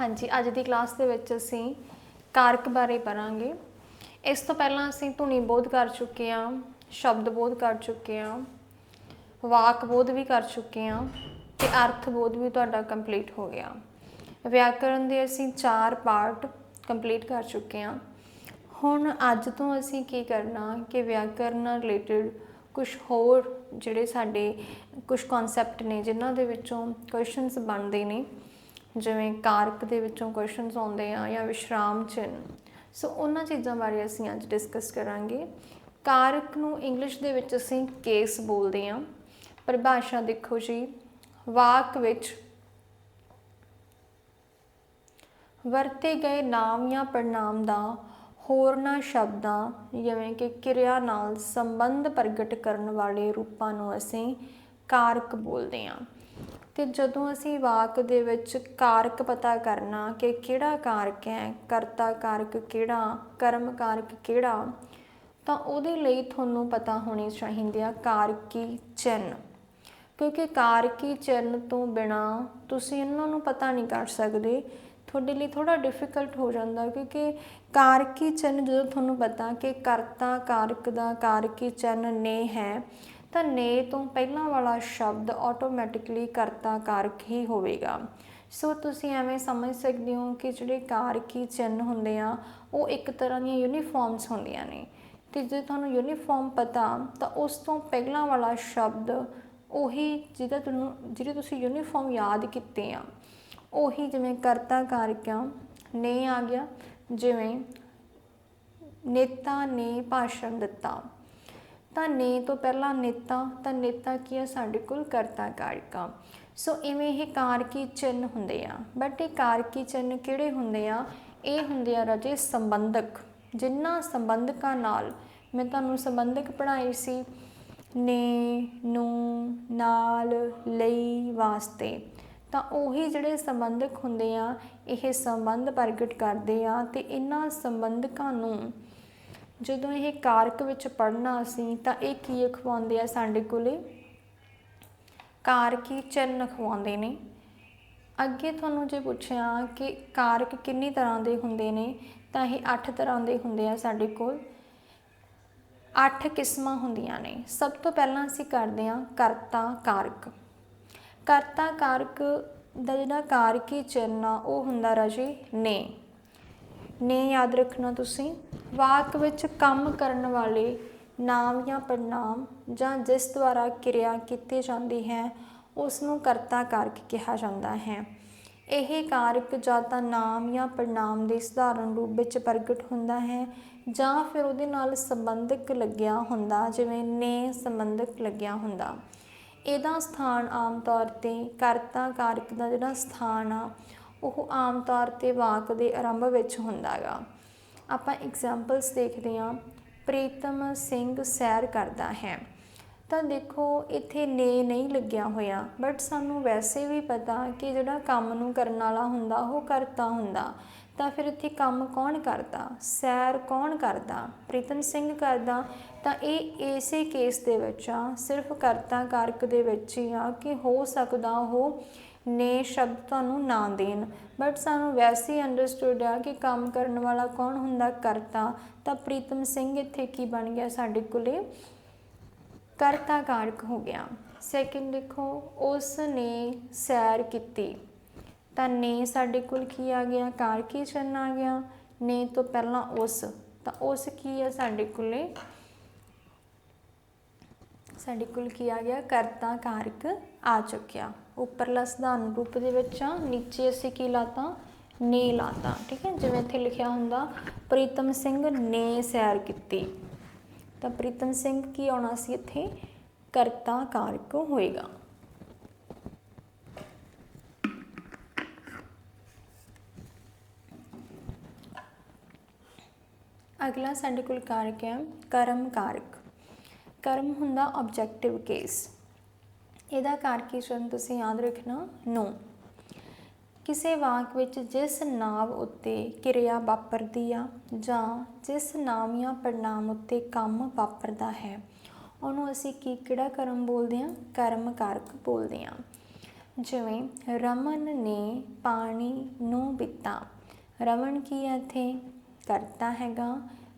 ਹਾਂਜੀ, ਅੱਜ ਦੀ ਕਲਾਸ ਦੇ ਵਿੱਚ ਅਸੀਂ ਕਾਰਕ ਬਾਰੇ ਪੜਾਂਗੇ ਇਸ ਤੋਂ ਪਹਿਲਾਂ ਅਸੀਂ ਧੁਨੀ ਬੋਧ ਕਰ ਚੁੱਕੇ ਹਾਂ, ਸ਼ਬਦ ਬੋਧ ਕਰ ਚੁੱਕੇ ਹਾਂ, ਵਾਕ ਬੋਧ ਵੀ ਕਰ ਚੁੱਕੇ ਹਾਂ ਤੇ ਅਰਥ ਬੋਧ ਵੀ ਤੁਹਾਡਾ ਕੰਪਲੀਟ ਹੋ ਗਿਆ। ਵਿਆਕਰਣ ਦੇ ਅਸੀਂ ਚਾਰ ਪਾਰਟ ਕੰਪਲੀਟ ਕਰ ਚੁੱਕੇ ਹਾਂ। ਹੁਣ ਅੱਜ ਤੋਂ ਅਸੀਂ ਕੀ ਕਰਨਾ ਕਿ ਵਿਆਕਰਣ ਨਾਲ ਰਿਲੇਟਡ ਕੁਝ ਹੋਰ ਜਿਹੜੇ ਸਾਡੇ ਕੁਝ ਕਨਸੈਪਟ ਨੇ, ਜਿਨ੍ਹਾਂ ਦੇ ਵਿੱਚੋਂ ਕੁਐਸਚਨਸ ਬਣਦੇ ਨੇ ਜਿਵੇਂ ਕਾਰਕ ਦੇ ਵਿੱਚੋਂ ਕੁਐਸਚਨਸ ਆਉਂਦੇ ਆ ਜਾਂ ਵਿਸ਼ਰਾਮ ਚਿੰਨ ਸੋ ਉਹਨਾਂ ਚੀਜ਼ਾਂ ਬਾਰੇ ਅਸੀਂ ਅੱਜ ਡਿਸਕਸ ਕਰਾਂਗੇ। ਕਾਰਕ ਨੂੰ ਇੰਗਲਿਸ਼ ਦੇ ਵਿੱਚ ਅਸੀਂ ਕੇਸ ਬੋਲਦੇ ਆ ਪਰਿਭਾਸ਼ਾ ਦੇਖੋ ਜੀ। ਵਾਕ ਵਿੱਚ ਵਰਤੇ ਗਏ ਨਾਮ ਜਾਂ ਪ੍ਰਨਾਮ ਦਾ ਹੋਰਨਾਂ ਸ਼ਬਦਾਂ ਜਿਵੇਂ ਕਿ ਕਿਰਿਆ ਨਾਲ ਸੰਬੰਧ ਪ੍ਰਗਟ ਕਰਨ ਵਾਲੇ ਰੂਪਾਂ ਨੂੰ ਅਸੀਂ ਕਾਰਕ ਬੋਲਦੇ ਹਾਂ। ਤੇ ਜਦੋਂ ਅਸੀਂ ਵਾਕ ਦੇ ਵਿੱਚ ਕਾਰਕ ਪਤਾ ਕਰਨਾ ਕਿ ਕਿਹੜਾ ਕਾਰਕ ਹੈ, ਕਰਤਾ ਕਾਰਕ ਕਿਹੜਾ, ਕਰਮ ਕਾਰਕ ਕਿਹੜਾ, ਤਾਂ ਉਹਦੇ ਲਈ ਤੁਹਾਨੂੰ ਪਤਾ ਹੋਣੀ ਚਾਹੀਦੀ ਆ ਕਾਰਕੀ ਚਿੰਨ ਕਿਉਂਕਿ ਕਾਰਕੀ ਚਿੰਨ ਤੋਂ ਬਿਨਾ ਤੁਸੀਂ ਇਹਨਾਂ ਨੂੰ ਪਤਾ ਨਹੀਂ ਕਰ ਸਕਦੇ। ਤੁਹਾਡੇ ਲਈ ਥੋੜਾ ਡਿਫਿਕਲਟ ਹੋ ਜਾਂਦਾ ਕਿਉਂਕਿ ਕਾਰਕੀ ਚਿੰਨ ਜਦੋਂ ਤੁਹਾਨੂੰ ਪਤਾ ਕਿ ਕਰਤਾ ਕਾਰਕ ਦਾ ਕਾਰਕੀ ਚਿੰਨ ਨੇ ਹੈ ਤਾਂ ਨੇ ਤੋਂ ਪਹਿਲਾਂ ਵਾਲਾ ਸ਼ਬਦ ਆਟੋਮੈਟਿਕਲੀ ਕਰਤਾ ਕਾਰਕ ਹੀ ਹੋਵੇਗਾ। ਸੋ ਤੁਸੀਂ ਐਵੇਂ ਸਮਝ ਸਕਦੇ ਹੋ ਕਿ ਜਿਹੜੇ ਕਾਰਕੀ ਚਿੰਨ ਹੁੰਦੇ ਆ, ਉਹ ਇੱਕ ਤਰ੍ਹਾਂ ਦੀਆਂ ਯੂਨੀਫਾਰਮਸ ਹੁੰਦੀਆਂ ਨੇ। ਤੇ ਜੇ ਤੁਹਾਨੂੰ ਯੂਨੀਫਾਰਮ ਪਤਾ, ਤਾਂ ਉਸ ਤੋਂ ਪਹਿਲਾਂ ਵਾਲਾ ਸ਼ਬਦ ਉਹੀ ਜਿਹਦਾ ਤੁਹਾਨੂੰ ਜਿਹੜੇ ਤੁਸੀਂ ਯੂਨੀਫਾਰਮ ਯਾਦ ਕੀਤੇ ਆ, ਉਹੀ ਜਿਵੇਂ ਕਰਤਾ ਕਾਰਕਿਆ ਨੇ ਆ ਗਿਆ, ਜਿਵੇਂ ਨੇਤਾ ਨੇ ਭਾਸ਼ਣ ਦਿੱਤਾ। ਤਾਂ ਨੇ ਤੋਂ ਪਹਿਲਾਂ ਨੇਤਾ, ਤਾਂ ਨੇਤਾ ਕੀ ਹੈ ਸਾਡੇ ਕੋਲ ਕਰਤਾ ਕਾਰਕਾ। ਸੋ ਇਵੇਂ ਇਹ ਕਾਰਕੀ ਚਿੰਨ ਹੁੰਦੇ ਆ। ਬਟ ਇਹ ਕਾਰਕੀ ਚਿੰਨ ਕਿਹੜੇ ਹੁੰਦੇ ਆ? ਇਹ ਹੁੰਦੇ ਆ ਰਾਜੇ ਸੰਬੰਧਕ। ਜਿੰਨਾ ਸੰਬੰਧਕਾਂ ਨਾਲ ਮੈਂ ਤੁਹਾਨੂੰ ਸੰਬੰਧਕ ਪੜ੍ਹਾਈ ਸੀ। ਨੇ, ਨੂੰ, ਨਾਲ, ਲਈ ਵਾਸਤੇ। ਤਾਂ ਉਹੀ ਜਿਹੜੇ ਸੰਬੰਧਕ ਹੁੰਦੇ ਆ, ਇਹ ਸੰਬੰਧ ਪ੍ਰਗਟ ਕਰਦੇ ਆ ਤੇ ਇਹਨਾਂ ਸੰਬੰਧਕਾਂ ਨੂੰ ਜਦੋਂ ਇਹ ਕਾਰਕ ਵਿੱਚ ਪੜ੍ਹਨਾ ਅਸੀਂ ਤਾਂ ਇਹ ਕੀ ਅਖਵਾਉਂਦੇ ਆ ਸਾਡੇ ਕੋਲੇ? ਕਾਰਕੀ ਚਿੰਨ ਅਖਵਾਉਂਦੇ ਨੇ। ਅੱਗੇ ਤੁਹਾਨੂੰ ਜੇ ਪੁੱਛਿਆ ਕਿ ਕਾਰਕ ਕਿੰਨੀ ਤਰ੍ਹਾਂ ਦੇ ਹੁੰਦੇ ਨੇ, ਤਾਂ ਇਹ 8 ਤਰ੍ਹਾਂ ਦੇ ਹੁੰਦੇ ਆ ਸਾਡੇ ਕੋਲ। 8 ਕਿਸਮਾਂ ਹੁੰਦੀਆਂ ਨੇ। ਸਭ ਤੋਂ ਪਹਿਲਾਂ ਅਸੀਂ ਕਰਦੇ ਹਾਂ ਕਰਤਾ ਕਾਰਕ। ਕਰਤਾ ਕਾਰਕ ਦਾ ਜਿਹੜਾ ਕਾਰਕੀ ਚਿੰਨ ਆ, ਉਹ ਹੁੰਦਾ ਰਾਜੇ ਨੇ। ਨੇ ਯਾਦ ਰੱਖਣਾ ਤੁਸੀਂ? ਵਾਕ ਵਿੱਚ ਕੰਮ ਕਰਨ ਵਾਲੇ ਨਾਮ ਜਾਂ ਪ੍ਰਨਾਮ ਜਾਂ ਜਿਸ ਦੁਆਰਾ ਕਿਰਿਆ ਕੀਤੀ ਜਾਂਦੀ ਹੈ ਉਸ ਨੂੰ ਕਰਤਾ ਕਾਰਕ ਕਿਹਾ ਜਾਂਦਾ ਹੈ। ਇਹ ਕਾਰਕ ਜਾਂ ਤਾਂ ਨਾਮ ਜਾਂ ਪ੍ਰਨਾਮ ਦੇ ਸਧਾਰਨ ਰੂਪ ਵਿੱਚ ਪ੍ਰਗਟ ਹੁੰਦਾ ਹੈ ਜਾਂ ਫਿਰ ਉਹਦੇ ਨਾਲ ਸੰਬੰਧਕ ਲੱਗਿਆ ਹੁੰਦਾ, ਜਿਵੇਂ ਨੇ ਸੰਬੰਧਕ ਲੱਗਿਆ ਹੁੰਦਾ। ਇਹਦਾ ਸਥਾਨ ਆਮ ਤੌਰ ਤੇ ਕਰਤਾ ਕਾਰਕ ਦਾ ਜਿਹੜਾ ਸਥਾਨ ਆ ਉਹ ਆਮ ਤੌਰ ਤੇ ਵਾਕ ਦੇ ਆਰੰਭ ਵਿੱਚ ਹੁੰਦਾਗਾ। ਆਪਾਂ ਐਗਜ਼ਾਮਪਲਸ ਦੇਖਦੇ ਹਾਂ। ਪ੍ਰੀਤਮ ਸਿੰਘ ਸੈਰ ਕਰਦਾ ਹੈ। ਤਾਂ ਦੇਖੋ, ਇੱਥੇ ਨੇ ਨਹੀਂ ਲੱਗਿਆ ਹੋਇਆ। ਬਟ ਸਾਨੂੰ ਵੈਸੇ ਵੀ ਪਤਾ ਕਿ ਜਿਹੜਾ ਕੰਮ ਨੂੰ ਕਰਨ ਵਾਲਾ ਹੁੰਦਾ, ਉਹ ਕਰਤਾ ਹੁੰਦਾ। ਤਾਂ ਫਿਰ ਇੱਥੇ ਕੰਮ ਕੌਣ ਕਰਦਾ? ਸੈਰ ਕੌਣ ਕਰਦਾ? ਪ੍ਰੀਤਮ ਸਿੰਘ ਕਰਦਾ। ਤਾਂ ਇਹ ਇਸੇ ਕੇਸ ਦੇ ਵਿੱਚ ਆ। ਸਿਰਫ ਕਰਤਾ ਕਾਰਕ ਦੇ ਵਿੱਚ ਹੀ ਆ ਕਿ ਹੋ ਸਕਦਾ ਉਹ ਨੇ ਸ਼ਬਦ ਤੁਹਾਨੂੰ ਨਾ ਦੇਣ। ਬਟ ਸਾਨੂੰ ਵੈਸੇ ਹੀ ਅੰਡਰਸਟੂਡ ਆ ਕਿ ਕੰਮ ਕਰਨ ਵਾਲਾ ਕੌਣ ਹੁੰਦਾ ਕਰਤਾ। ਤਾਂ ਪ੍ਰੀਤਮ ਸਿੰਘ ਇੱਥੇ ਕੀ ਬਣ ਗਿਆ ਸਾਡੇ ਕੋਲੇ? ਕਰਤਾ ਕਾਰਕ ਹੋ ਗਿਆ। ਸੈਕਿੰਡ ਦੇਖੋ ਉਸ ਨੇ ਸੈਰ ਕੀਤੀ। ਤਾਂ ਨੇ ਸਾਡੇ ਕੋਲ ਕੀ ਆ ਗਿਆ? ਕਾਰਕ ਹੀ ਚੰਨ ਆ ਗਿਆ। ਨੇ ਤੋਂ ਪਹਿਲਾਂ ਉਸ। ਤਾਂ ਉਸ ਕੀ ਆ ਸਾਡੇ ਕੋਲੇ? ਸਾਡੇ ਕੋਲ ਕੀ ਆ ਗਿਆ? ਕਰਤਾ ਕਾਰਕ ਆ ਚੁੱਕਿਆ। ਉੱਪਰਲਾ ਸਧਾਰਨ ਰੂਪ ਦੇ ਵਿੱਚ ਆ, ਨੀਚੇ ਅਸੀਂ ਕੀ ਲਾਤਾ? ਨੇ ਲਾਤਾ, ਠੀਕ ਹੈ? ਜਿਵੇਂ ਇੱਥੇ ਲਿਖਿਆ ਹੁੰਦਾ, ਪ੍ਰੀਤਮ ਸਿੰਘ ਨੇ ਸੈਰ ਕੀਤੀ। ਤਾਂ ਪ੍ਰੀਤਮ ਸਿੰਘ ਕੀ ਆਉਣਾ ਸੀ ਇੱਥੇ? ਕਰਤਾ ਕਾਰਕ ਹੋਏਗਾ। ਅਗਲਾ ਸਾਡੇ ਕੋਲ ਕਾਰਕ ਹੈ, ਕਰਮ ਕਾਰਕ। ਕਰਮ ਹੁੰਦਾ ਆਬਜੈਕਟਿਵ ਕੇਸ ਇਹਦਾ ਕਾਰਕੀ ਚਰਨ ਤੁਸੀਂ ਯਾਦ ਰੱਖਣਾ? ਨੋ। ਕਿਸੇ ਵਾਕ ਵਿੱਚ ਜਿਸ ਨਾਮ ਉੱਤੇ ਕਿਰਿਆ ਵਾਪਰਦੀ ਆ ਜਾਂ ਜਿਸ ਨਾਮ ਜਾਂ ਪ੍ਰਨਾਮ ਉੱਤੇ ਕੰਮ ਵਾਪਰਦਾ ਹੈ, ਉਹਨੂੰ ਅਸੀਂ ਕੀ ਕਿਹੜਾ ਕਰਮ ਬੋਲਦੇ ਹਾਂ? ਕਰਮ ਕਾਰਕ ਬੋਲਦੇ ਹਾਂ। ਜਿਵੇਂ ਰਮਨ ਨੇ ਪਾਣੀ ਨੂੰ ਪੀਤਾ ਰਮਨ ਕੀ ਹੈ ਇੱਥੇ? ਕਰਤਾ ਹੈਗਾ।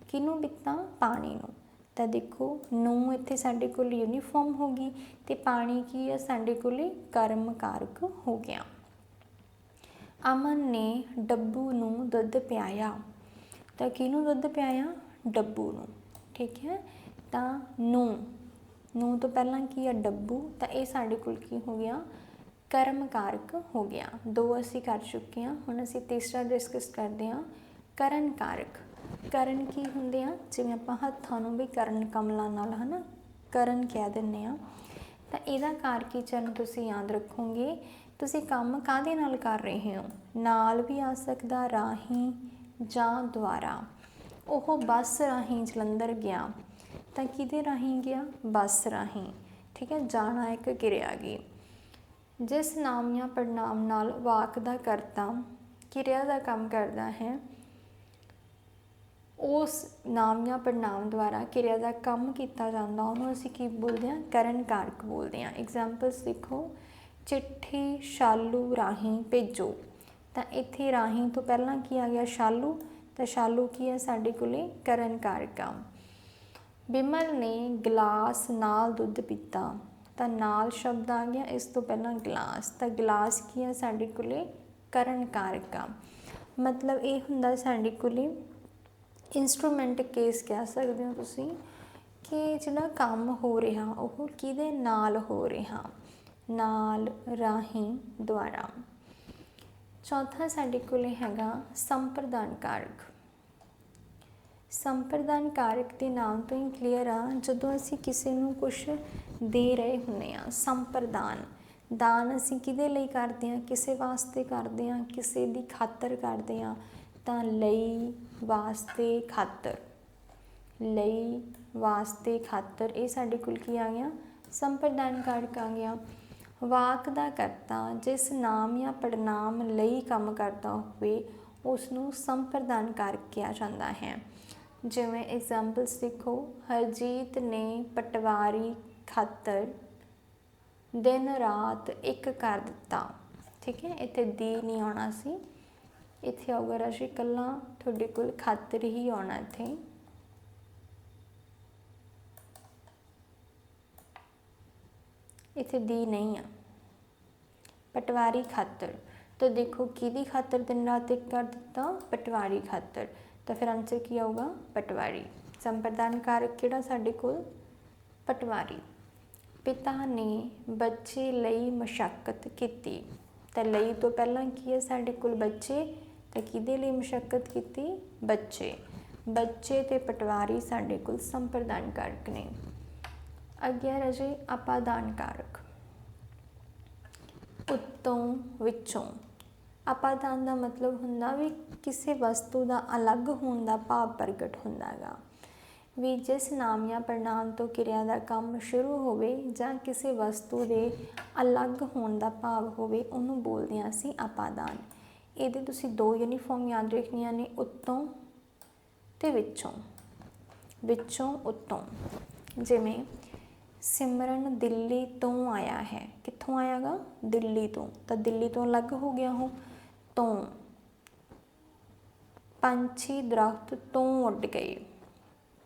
ਕਿਹਨੂੰ ਪੀਤਾ ਪਾਣੀ ਨੂੰ। ਤਾਂ ਦੇਖੋ ਨੂੰ ਇੱਥੇ ਸਾਡੇ ਕੋਲ ਯੂਨੀਫਾਰਮ ਹੋ ਗਈ ਤੇ ਪਾਣੀ ਕੀ ਹੈ ਸਾਡੇ ਕੋਲੇ ਕਰਮ ਕਾਰਕ ਹੋ ਗਿਆ। ਅਮਨ ਨੇ ਡੱਬੂ ਨੂੰ ਦੁੱਧ ਪਿਆਇਆ। ਤਾਂ ਕਿਹਨੂੰ ਦੁੱਧ ਪਿਆਇਆ? ਡੱਬੂ ਨੂੰ। ਠੀਕ ਹੈ? ਤਾਂ ਨੂੰ ਨੂੰ ਤੋਂ ਪਹਿਲਾਂ ਕੀ ਹੈ ਡੱਬੂ? ਤਾਂ ਇਹ ਸਾਡੇ ਕੋਲ ਕੀ ਹੋ ਗਿਆ? ਕਰਮ ਕਾਰਕ ਹੋ ਗਿਆ। ਦੋ ਅਸੀਂ ਕਰ ਚੁੱਕੇ ਹਾਂ, ਹੁਣ ਅਸੀਂ ਤੀਸਰਾ ਡਿਸਕਸ ਕਰਦੇ ਹਾਂ ਕਰਨ ਕਾਰਕ ਕਰਨ ਕੀ ਹੁੰਦੇ ਆ? ਜਿਵੇਂ ਆਪਾਂ ਹੱਥਾਂ ਨੂੰ ਵੀ ਕਰਨ ਕਮਲਾਂ ਨਾਲ, ਹਨਾ? ਕਰਨ ਕਹਿ ਦਿੰਨੇ ਆ। ਤਾਂ ਇਹਦਾ ਕਾਰਕੀ ਚਰਨ ਤੁਸੀਂ ਯਾਦ ਰੱਖੋਗੇ, ਤੁਸੀਂ ਕੰਮ ਕਾਦੇ ਨਾਲ ਕਰ ਰਹੇ ਹੋ? ਨਾਲ ਵੀ ਆ ਸਕਦਾ ਰਾਹੀਂ ਜਾਂ ਦੁਆਰਾ? ਉਹ ਬੱਸ ਰਾਹੀਂ ਜਲੰਧਰ ਗਿਆ। ਤਾਂ ਕਿਹਦੇ ਰਾਹੀਂ ਗਿਆ? ਬੱਸ ਰਾਹੀਂ। ਠੀਕ ਹੈ, ਜਾਣਾ ਇੱਕ ਕਿਰਿਆ ਗਈ ਜਿਸ ਨਾਮ ਜਾਂ ਪੜਨਾਮ ਨਾਲ ਵਾਕ ਦਾ ਕਰਤਾ ਕਿਰਿਆ ਦਾ ਕੰਮ ਕਰਦਾ ਹੈ। ਉਸ ਨਾਮ ਜਾਂ ਪੜਨਾਮ ਦੁਆਰਾ ਕਿਰਿਆ ਦਾ ਕੰਮ ਕੀਤਾ ਜਾਂਦਾ, ਉਹਨੂੰ ਅਸੀਂ ਕੀ ਬੋਲਦੇ ਹਾਂ? ਕਰਨ ਕਾਰਕ ਬੋਲਦੇ ਹਾਂ। ਐਗਜ਼ਾਮਪਲਸ ਦੇਖੋ। ਚਿੱਠੀ ਸ਼ਾਲੂ ਰਾਹੀਂ ਭੇਜੋ। ਤਾਂ ਇੱਥੇ ਰਾਹੀਂ ਤੋਂ ਪਹਿਲਾਂ ਕੀ ਆ ਗਿਆ? ਸ਼ਾਲੂ। ਤਾਂ ਸ਼ਾਲੂ ਕੀ ਹੈ? ਸਾਡੇ ਕੋਲੇ ਕਰਨ ਕਾਰਕ ਆ। ਬਿਮਲ ਨੇ ਗਲਾਸ ਨਾਲ ਦੁੱਧ ਪੀਤਾ। ਤਾਂ ਨਾਲ ਸ਼ਬਦ ਆ ਗਿਆ, ਇਸ ਤੋਂ ਪਹਿਲਾਂ ਗਲਾਸ। ਤਾਂ ਗਲਾਸ ਕੀ ਹੈ? ਸਾਡੇ ਕੋਲੇ ਕਰਨ ਕਾਰਕ ਆ। ਮਤਲਬ ਇਹ ਹੁੰਦਾ ਸਾਡੇ ਕੋਲੇ ਇਨਸਟਰੂਮੈਂਟ ਕੇਸ ਕਹਿ ਸਕਦੇ ਹੋ ਤੁਸੀਂ ਕਿ ਜਿਹੜਾ ਕੰਮ ਹੋ ਰਿਹਾ, ਉਹ ਕਿਹਦੇ ਨਾਲ ਹੋ ਰਿਹਾ? ਨਾਲ ਰਾਹੀਂ ਦੁਆਰਾ। ਚੌਥਾ ਸਾਡੇ ਕੋਲੇ ਹੈਗਾ ਸੰਪਰਦਾਨ ਕਾਰਕ। ਸੰਪਰਦਾਨ ਕਾਰਕ ਦੇ ਨਾਮ ਤੋਂ ਹੀ ਕਲੀਅਰ ਆ, ਜਦੋਂ ਅਸੀਂ ਕਿਸੇ ਨੂੰ ਕੁਝ ਦੇ ਰਹੇ ਹੁੰਨੇ ਆ ਸੰਪਰਦਾਨ। ਦਾਨ ਅਸੀਂ ਕਿਹਦੇ ਲਈ ਕਰਦੇ ਆ ਕਿਸੇ ਵਾਸਤੇ ਕਰਦੇ ਆ ਕਿਸੇ ਦੀ ਖਾਤਰ ਕਰਦੇ ਆ ਤਾਂ ਲਈ ਵਾਸਤੇ ਖਾਤਰ, ਲਈ ਵਾਸਤੇ ਖਾਤਰ, ਇਹ ਸਾਡੇ ਕੋਲ ਕੀ ਆ ਗਿਆ? ਸੰਪਰਦਾਨ ਕਾਰਕ ਆ ਗਿਆ। ਵਾਕ ਦਾ ਕਰਤਾ, ਜਿਸ ਨਾਮ ਜਾਂ ਪੜਨਾਮ ਲਈ ਕੰਮ ਕਰਦਾ ਹੋਵੇ ਉਸ ਨੂੰ ਸੰਪਰਦਾਨ ਕਾਰਕ ਕਿਹਾ ਜਾਂਦਾ ਹੈ। ਜਿਵੇਂ ਐਗਜ਼ਾਮਪਲਸ ਦੇਖੋ, ਹਰਜੀਤ ਨੇ ਪਟਵਾਰੀ ਖਾਤਰ ਦਿਨ ਰਾਤ ਇੱਕ ਕਰ ਦਿੱਤਾ। ਠੀਕ ਹੈ, ਇੱਥੇ ਦੀ ਨਹੀਂ ਆਉਣਾ ਸੀ। ਇੱਥੇ ਆਊਗਾ ਰਾਸ਼ੀ, ਕੱਲਾ ਤੁਹਾਡੇ ਕੋਲ ਖਾਤਰ ਹੀ ਆਉਣਾ ਇੱਥੇ। ਇੱਥੇ ਦੀ ਨਹੀਂ ਆ। ਪਟਵਾਰੀ ਖਾਤਰ। ਤਾਂ ਦੇਖੋ ਕਿਹਦੀ ਖਾਤਰ ਦਿਨ ਰਾਤ ਇੱਕ ਕਰ ਦਿੱਤਾ? ਪਟਵਾਰੀ ਖਾਤਰ। ਤਾਂ ਫਿਰ ਆਨਸਰ ਕੀ ਆਊਗਾ? ਪਟਵਾਰੀ। ਸੰਪਰਦਾਨ ਕਾਰਕ ਕਿਹੜਾ ਸਾਡੇ ਕੋਲ? ਪਟਵਾਰੀ। ਪਿਤਾ ਨੇ ਬੱਚੇ ਲਈ ਮਸ਼ਕਤ ਕੀਤੀ। ਤਾਂ ਲਈ ਤੋਂ ਪਹਿਲਾਂ ਕੀ ਹੈ ਸਾਡੇ ਕੋਲ ਬੱਚੇ? ਤਾਂ ਕਿਹਦੇ ਲਈ ਮਸ਼ੱਕਤ ਕੀਤੀ? ਬੱਚੇ। ਬੱਚੇ ਤੇ ਪਟਵਾਰੀ ਸਾਡੇ ਕੋਲ ਸੰਪਰਦਾਨ ਕਾਰਕ ਨੇ। ਅੱਗੇ ਰਜੇ ਅਪਾਦਾਨ ਕਾਰਕ ਉੱਤੋਂ ਵਿੱਚੋਂ। ਅਪਾਦਾਨ ਦਾ ਮਤਲਬ ਹੁੰਦਾ ਵੀ ਕਿਸੇ ਵਸਤੂ ਦਾ ਅਲੱਗ ਹੋਣ ਦਾ ਭਾਵ ਪ੍ਰਗਟ ਹੁੰਦਾ ਹੁੰਦਾਗਾ ਵੀ ਜਿਸ ਨਾਮ ਜਾਂ ਪ੍ਰਨਾਮ ਤੋਂ ਕਿਰਿਆ ਦਾ ਕੰਮ ਸ਼ੁਰੂ ਹੋਵੇ ਜਾਂ ਕਿਸੇ ਵਸਤੂ ਦੇ ਅਲੱਗ ਹੋਣ ਦਾ ਭਾਵ ਹੋਵੇ, ਉਹਨੂੰ ਬੋਲਦੇ ਹਾਂ ਅਸੀਂ ਅਪਾਦਾਨ ਇਹਦੇ ਤੁਸੀਂ ਦੋ ਯੂਨੀਫਾਰਮ ਯਾਦ ਰੱਖਣੀਆਂ ਨੇ ਉੱਤੋਂ ਤੇ ਵਿੱਚੋਂ। ਵਿੱਚੋਂ, ਉੱਤੋਂ। ਜਿਵੇਂ ਸਿਮਰਨ ਦਿੱਲੀ ਤੋਂ ਆਇਆ ਹੈ। ਕਿੱਥੋਂ ਆਇਆਗਾ? ਦਿੱਲੀ ਤੋਂ। ਤਾਂ ਦਿੱਲੀ ਤੋਂ ਅਲੱਗ ਹੋ ਗਿਆ ਉਹ। ਤੋਂ। ਪੰਛੀ ਦਰਖਤ ਤੋਂ ਉੱਡ ਗਏ।